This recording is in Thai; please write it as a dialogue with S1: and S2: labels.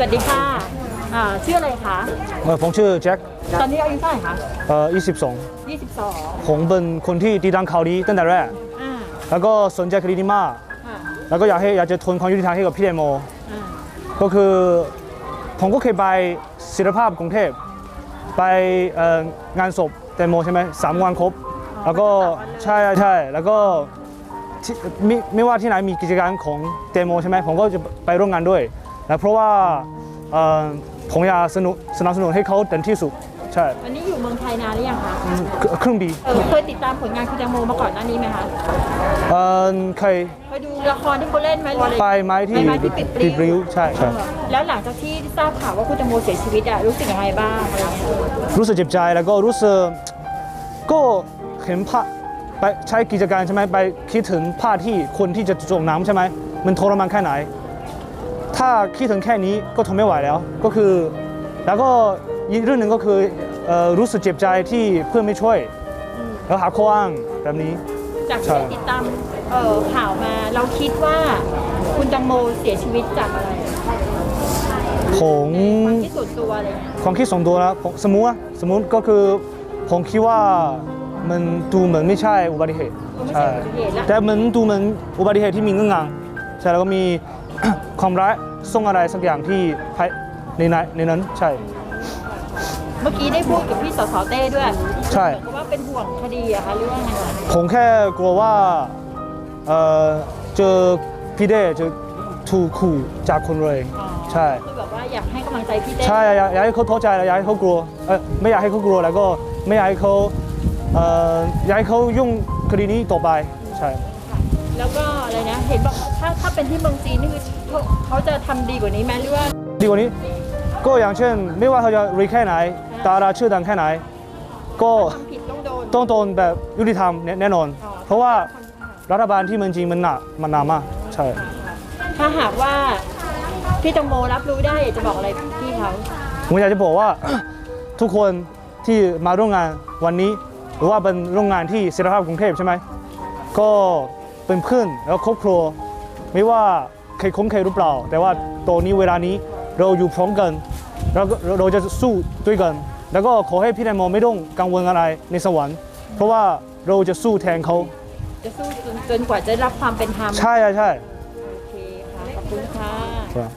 S1: สวัสดีค่ะอ่าชื่ออะไรคะ
S2: เออผมชื่อแจ็ค
S1: ตอนนี้อายุเท่าไหร่คะ
S2: เอ่อ22
S1: 22
S2: ผมเป็นคนที่ติดตามข่าวดีตั้งแต่แรก
S1: อ่า
S2: แล้วก็สนใจคดีนี้มาก
S1: ค่ะ
S2: แล้วก็อยากให้อยากจะทนความยุติธรรมให้กับพี่แตงโม
S1: อ่า
S2: ก็คือผมก็เคยไปศิลปภาพกรุงเทพ ไปเอ่องานศพแตงโมใช่ไหมสามวันครบ แล้วก็ใช่ใช่แล้วก็ที่ไม่ไม่ว่าที่ไหนมีกิจการของแตงโมใช่ไหมผมก็จะไปร่วมงานด้วย นะเพราะว่าเอ่อผมอยากสนุสนับสนุนให้เขาเต็มที่สุดใช่
S1: วันนี้อยู่เมืองไทยนานหรือยังคะ
S2: คครึ่งปี
S1: เออเคยติดตามผลงานคุณแตงโมมาก่อนหน้านี้ไหมคะ
S2: เอ่อเคย
S1: เคยดูละครที่เขาเล่นไหมหรืออะไร
S2: ไปไหมที่
S1: ไปไหมที่ปิดปลิ้ว
S2: ปลิ้วใช่ใช่
S1: เออแล้วหลังจากที่ทราบข่าวว่าคุณแตงโมเสียชีวิตอะรู้สึกยังไงบ้างอะไรเงี้ย
S2: รู้สึกเจ็บใจแล้วก็รู้สึกก็เห็นภาพไปใช้กิจการใช่ไหมไปคิดถึงภาพที่คนที่จะจมน้ำใช่ไหมมันทรมานแค่ไหน ถ้าคิดถึงแค่นี้ก็ทนไม่ไหวแล้ว ก็คือ แล้วก็อีกเรื่องหนึ่งก็คือเอ่อรู้สึกเจ็บใจที่เพื่อนไม่ช่วย แล้วหาข้ออ้างแบบนี้
S1: จาก
S2: ใช่
S1: ที่ติดตามเอ่อข่าวมาเราคิดว่าคุณแตงโมเสียชีวิตจากอะไร
S2: ผม
S1: ความคิดส่วนตัวอะไรเงี้ย
S2: ความคิดส่วนตัวนะผมสมมุตินะสมมุติก็คือผมคิดว่ามันดูเหมือนไม่ใช่อุบัติเหตุ
S1: ก็ไม่ใช่อุบัติเหตุละ
S2: แต่เหมือนดูเหมือนอุบัติเหตุที่มีเงื่อนงำใช่แล้วก็มีความร้าย ส่งอะไรสักอย่างที่ภายในนั้นในนั้นใช่
S1: เมื่อกี้ได้พูดกับพี่สสเต้ด้วย
S2: ใช่
S1: เหมือนกับว่าเป็นห่วงคดีอะคะหรือว่าไงคะ
S2: ผมแค่กลัวว่าเอ่อเจอพี่เด้จะถูกขู่จากคนเลย
S1: อ๋อ
S2: ใช่
S1: คือแบบว่าอยากให้กำลังใจพี่เต้
S2: ใช่อยากอยากให้เขาท้อใจอยากให้เขากลัวเออไม่อยากให้เขากลัวแล้วก็ไม่อยากให้เขาเอ่ออยากให้เขายุ่งคดีนี้ต่อไป ใช่
S1: ค่ะ แล้วก็อะไรนะ เห็นบอกถ้าถ้าเป็นที่เมืองจีนนี่คือเขาเขาจะทำดีกว่านี้ไหมหรือว่า
S2: ดีกว่านี้ก็อย่างเช่น ไม่ว่าเขาจะรีแค่ไหนดาราชื่อดังแค่ไหน ก็
S1: ทำผิดต้องโดน
S2: ต้องโดนแบบยุติธรรมแน่แน่นอน
S1: อ๋อ
S2: เพราะว่ารัฐบาลที่เมืองจีนมันหนักมันหนามากใช่
S1: ถ้าหากว่าพี่แตงโมรับรู้ได้อยากจะบอกอะไรพี่เขา
S2: ผมอยากจะบอกว่า ทุกคนที่มาร่วมงานวันนี้ หรือว่าเป็นโรงงานที่ศิลปภาพกรุงเทพใช่ไหมก็ เป็นเพื่อนแล้วครอบครัว ไม่ว่าเคยคุ้นเคยหรือเปล่า แต่ว่าตอนนี้เวลานี้เราอยู่พร้อมกันแล้วก็เราจะสู้ด้วยกัน แล้วก็ขอให้พี่แตงโมไม่ต้องกังวลอะไรในสวรรค์ เพราะว่าเราจะสู้แทนเขา
S1: จะสู้จนจนกว่าจะได้รับความเป็นธรรม
S2: ใช่ใช่ใช่
S1: โอเคค่ะขอบคุณค่ะ
S2: ครับ